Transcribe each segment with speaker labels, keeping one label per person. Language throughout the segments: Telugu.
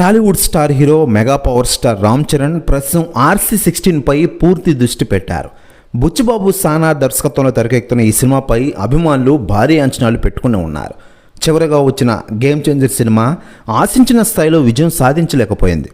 Speaker 1: Tollywood star hero mega power star Ram Charan ప్రస్తుతం ఆర్సీ సిక్స్టీన్పై పూర్తి దృష్టి పెట్టారు. బుచ్చిబాబు సానా దర్శకత్వంలో తెరకెక్కుతున్న ఈ సినిమాపై అభిమానులు భారీ అంచనాలు పెట్టుకుని ఉన్నారు. చివరగా వచ్చిన గేమ్ చేంజర్ సినిమా ఆశించిన స్థాయిలో విజయం సాధించలేకపోయింది.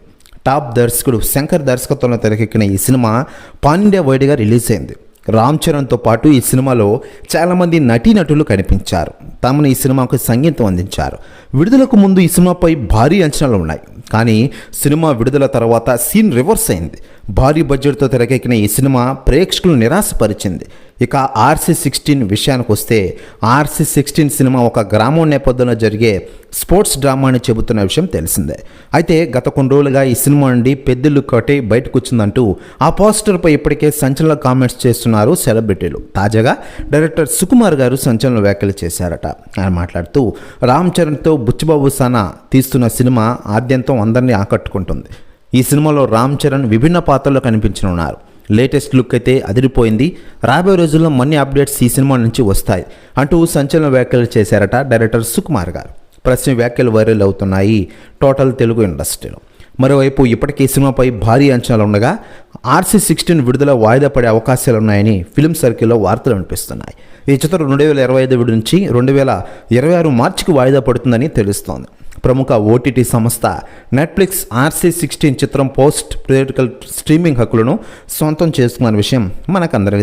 Speaker 1: టాప్ దర్శకుడు శంకర్ దర్శకత్వంలో తెరకెక్కిన ఈ సినిమా పాన్ ఇండియా వైడ్గా రిలీజ్ అయింది. రామ్ చరణ్తో పాటు ఈ సినిమాలో చాలామంది నటీనటులు కనిపించారు. తమను ఈ సినిమాకు సంగీతం అందించారు. విడుదలకు ముందు ఈ సినిమాపై భారీ అంచనాలు ఉన్నాయి. కానీ సినిమా విడుదల తర్వాత సీన్ రివర్స్ అయింది. భారీ బడ్జెట్తో తెరకెక్కిన ఈ సినిమా ప్రేక్షకులు నిరాశపరిచింది. ఇక ఆర్సీ సిక్స్టీన్ విషయానికి వస్తే ఆర్సీ సిక్స్టీన్ సినిమా ఒక గ్రామం నేపథ్యంలో జరిగే స్పోర్ట్స్ డ్రామా అని చెబుతున్న విషయం తెలిసిందే. అయితే గత కొన్ని రోజులుగా ఈ సినిమా నుండి పెద్దలు కొట్టి బయటకు వచ్చిందంటూ ఆ పోస్టర్పై ఇప్పటికే సంచలన కామెంట్స్ చేస్తున్నారు సెలబ్రిటీలు. తాజాగా డైరెక్టర్ సుకుమార్ గారు సంచలన వ్యాఖ్యలు చేశారట. ఆయన మాట్లాడుతూ రామ్ చరణ్తో బుచ్చిబాబు సనా తీస్తున్న సినిమా ఆద్యంతం అందరినీ ఆకట్టుకుంటుంది. ఈ సినిమాలో రామ్ చరణ్ విభిన్న పాత్రలో కనిపించనున్నారు. లేటెస్ట్ లుక్ అయితే అదిరిపోయింది. రాబోయే రోజుల్లో మన్ని అప్డేట్స్ ఈ సినిమా నుంచి వస్తాయి అంటూ సంచలన వ్యాఖ్యలు చేశారట డైరెక్టర్ సుకుమార్ గారు. ప్రస్తుతం వ్యాఖ్యలు వైరల్ అవుతున్నాయి. టోటల్ తెలుగు ఇండస్ట్రీలో. మరోవైపు ఇప్పటికీ సినిమాపై భారీ అంచనాలు ఉండగా ఆర్సీ సిక్స్టీన్ విడుదల వాయిదా పడే అవకాశాలు ఉన్నాయని ఫిల్మ్ సర్కిల్లో వార్తలు వినిపిస్తున్నాయి. ఈ చిత్రం రెండు వేల ఇరవై ఐదు నుంచి రెండు వేల ఇరవై ఆరు మార్చికి వాయిదా పడుతుందని తెలుస్తోంది. ప్రముఖ ఓటీటీ సంస్థ నెట్ఫ్లిక్స్ ఆర్సీ సిక్స్టీన్ చిత్రం పోస్ట్ పొలిటికల్ స్ట్రీమింగ్ హక్కులను సొంతం చేసుకున్న విషయం మనకందరికీ